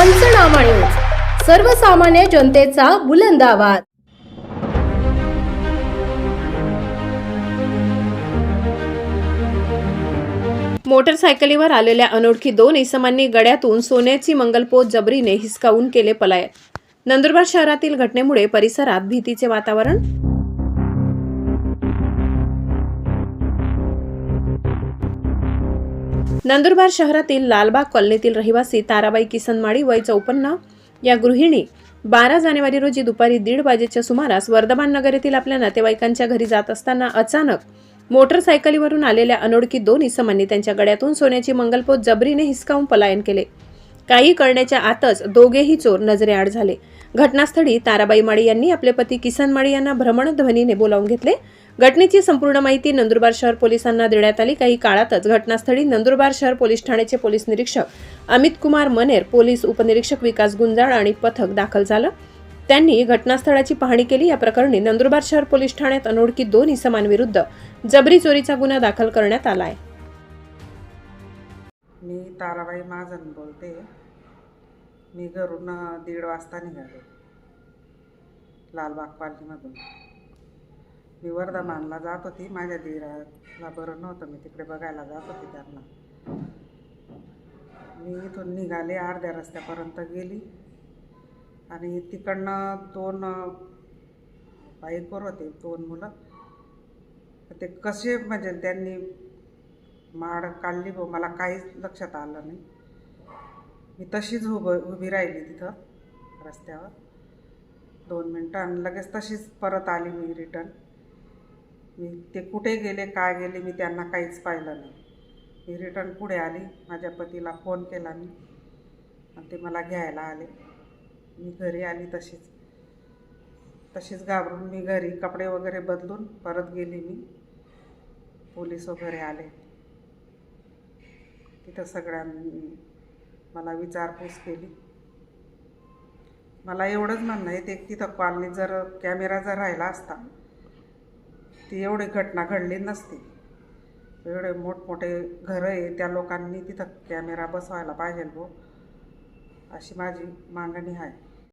पंचनामा न्यूज सर्वसामान्य जनतेचा बुलंद आवाज. मोटरसायकलीवर आलेल्या अनोळखी दोन इसमांनी गड्यातून सोन्याची मंगलपोत जबरीने हिसकावून केले पलायन. नंदुरबार शहरातील घटनेमुळे परिसरात भीतीचे वातावरण नंदुरबार शहरातील लालबाग कॉलनीतील रहिवासी ताराबाई किसनमाळी वय चौपन्न या गृहिणी बारा जानेवारी रोजी दुपारी दीड वाजेच्या सुमारास वर्धमान नगर येथील आपल्या नातेवाईकांच्या घरी जात असताना अचानक मोटरसायकलीवरून आलेल्या अनोळखी दोन इसमांनी त्यांच्या गड्यातून सोन्याची मंगलपोत जबरीने हिसकावून पलायन केले. काही करण्याच्या आतच दोघेही चोर नजरेआड झाले. घटनास्थळी ताराबाई माळी यांनी आपले पती किसन माळी यांना भ्रमणध्वनीने बोलावून घेतले. घटनेची संपूर्ण माहिती नंदुरबार शहर पोलिसांना देण्यात आली. काही काळातच घटनास्थळी नंदुरबार शहर पोलीस ठाण्याचे पोलीस निरीक्षक अमित कुमार मनेर पोलीस उपनिरीक्षक विकास गुंजाळ आणि पथक दाखल झालं. त्यांनी घटनास्थळाची पाहणी केली. या प्रकरणी नंदुरबार शहर पोलीस ठाण्यात अनोळखी दोन इसमांविरुद्ध जबरी चोरीचा गुन्हा दाखल करण्यात आला आहे मी ताराबाई महाजन बोलते. मी घरून दीड वाजता निघाले. लालबाग पालखीमधून मी वर्धमानला जात होती. माझ्या दीराला बरं नव्हतं. मी तिकडे बघायला जात होती त्यांना. मी इथून निघाले. अर्ध्या रस्त्यापर्यंत गेली. आणि तिकडनं दोन बाईकवर होते. दोन मुलं. ते कसे म्हणजे त्यांनी माड काढली भाऊ मला काहीच लक्षात आलं नाही. मी तशीच उभं उभी राहिली तिथं रस्त्यावर. दोन मिनटं आणि लगेच तशीच परत आली मी रिटर्न मी ते कुठे गेले काय गेले मी त्यांना काहीच पाहिलं नाही. मी रिटर्न पुढे आली माझ्या पतीला फोन केला मी. आणि ते मला घ्यायला आले. मी घरी आली तशीच. तशीच घाबरून मी घरी कपडे वगैरे बदलून परत गेली मी. पोलीस वगैरे आले. तिथं सगळ्यांनी मला विचारपूस केली. मला एवढंच म्हणणं आहे ते तिथं कॉलनीत जर कॅमेरा जर राहिला असता ती एवढी घटना घडली नसती. एवढे मोठमोठे घरं आहे त्या लोकांनी तिथं कॅमेरा बसवायला पाहिजे भाऊ अशी माझी मागणी आहे.